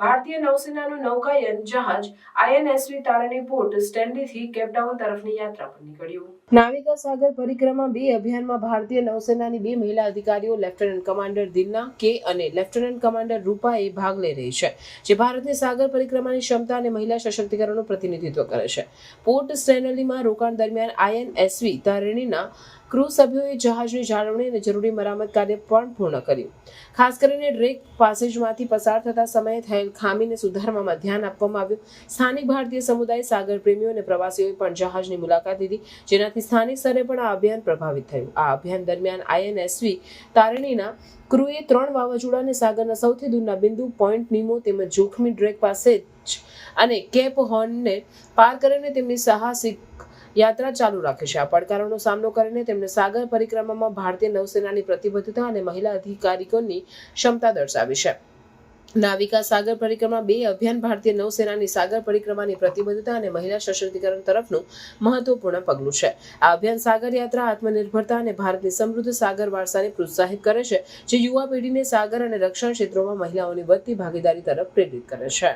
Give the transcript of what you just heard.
ભારતીય નૌસેનાનું નૌકાયન જહાજ આઈએનએસવી તારણી પોર્ટ સ્ટેન્લીથી કેપટાઉન તરફની યાત્રા પર નીકળ્યું. નાવિકા સાગર પરિક્રમા બે અભિયાનમાં ભારતીય નૌસેનાની બે મહિલા અધિકારીઓ, લેફ્ટનન્ટ કમાન્ડર દિલના કે અને લેફ્ટનન્ટ કમાન્ડર રૂપાએ ભાગ લઈ રહી છે, જે ભારતની સાગર પરિક્રમાની ક્ષમતા અને મહિલા સશક્તિકરણનું પ્રતિનિધિત્વ કરે છે. પોર્ટ સ્ટેનલીમાં રોકાણ દરમિયાન આઈએનએસવી તારણીના ક્રૂ સભ્યોએ જહાજની જાળવણી અને જરૂરી મરામત કાર્ય પણ પૂર્ણ કર્યું. ખાસ કરીને ડ્રેક પાસેજમાંથી પસાર થતા સમયે થયેલ ખામીને સુધારવામાં ધ્યાન આપવામાં આવ્યું. સ્થાનિક ભારતીય સમુદાય, સાગર પ્રેમીઓ અને પ્રવાસીઓએ પણ જહાજની મુલાકાત લીધી, જેનાથી સ્થાનિક સ્તરે પણ આ અભિયાન પ્રભાવિત થયું. આ અભિયાન દરમિયાન આઈએનએસવી તારણીના ક્રૂએ ત્રણ વાવાઝોડાને સાગરના સૌથી દૂરના બિંદુ પોઈન્ટ નીમો તેમજ જોખમી ડ્રેક પાસે જ અને કેપ હોર્નને પાર કરીને તેમની સાહસિક યાત્રા ચાલુ રાખે છે. આ પડકારોનો સામનો કરીને તેમણે સાગર પરિક્રમામાં ભારતીય નૌસેનાની પ્રતિબદ્ધતા અને મહિલા અધિકારીઓની ક્ષમતા દર્શાવી છે. નાવિકા સાગર પરિક્રમા બે અભિયાન ભારતીય નૌસેનાની સાગર પરિક્રમાની પ્રતિબદ્ધતા અને મહિલા સશક્તિકરણ તરફનું મહત્વપૂર્ણ પગલું છે. આ અભિયાન સાગર યાત્રા, આત્મનિર્ભરતા અને ભારતની સમૃદ્ધ સાગર વારસાને પ્રોત્સાહિત કરે છે, જે યુવા પેઢીને સાગર અને રક્ષણ ક્ષેત્રોમાં મહિલાઓની વધતી ભાગીદારી તરફ પ્રેરિત કરે છે.